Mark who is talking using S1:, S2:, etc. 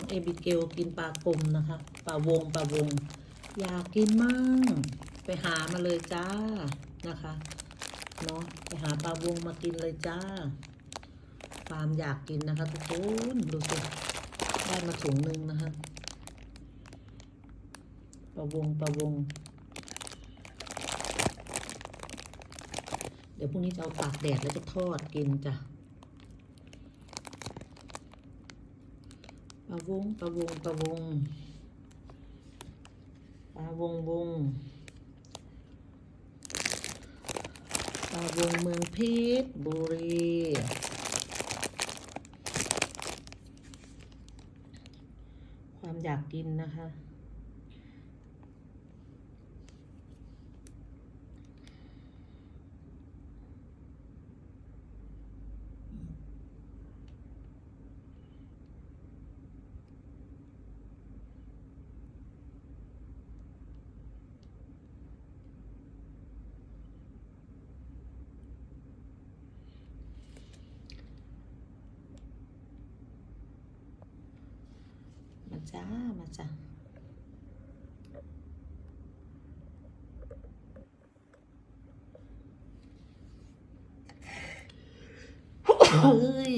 S1: องเอบิเกลกินปลากลมนะคะปลาวงปลาวง อยากกินมั่งไปหามาเลยจ้านะคะเนาะไปหาปลาวงมากินเลยจ้าความอยากกินนะคะทุกคนดูสิได้มาถุงหนึ่งนะคะปลาวงปลาวง เดี๋ยวพรุ่งนี้จะเอาตากแดดแล้วจะทอดกินจ้ะ ปลาวงปลาวงปลาวงปลาวงวงปลาวงเมืองเพชรบุรีความอยากกินนะคะ มาจ้ามาจ้าเฮ้ย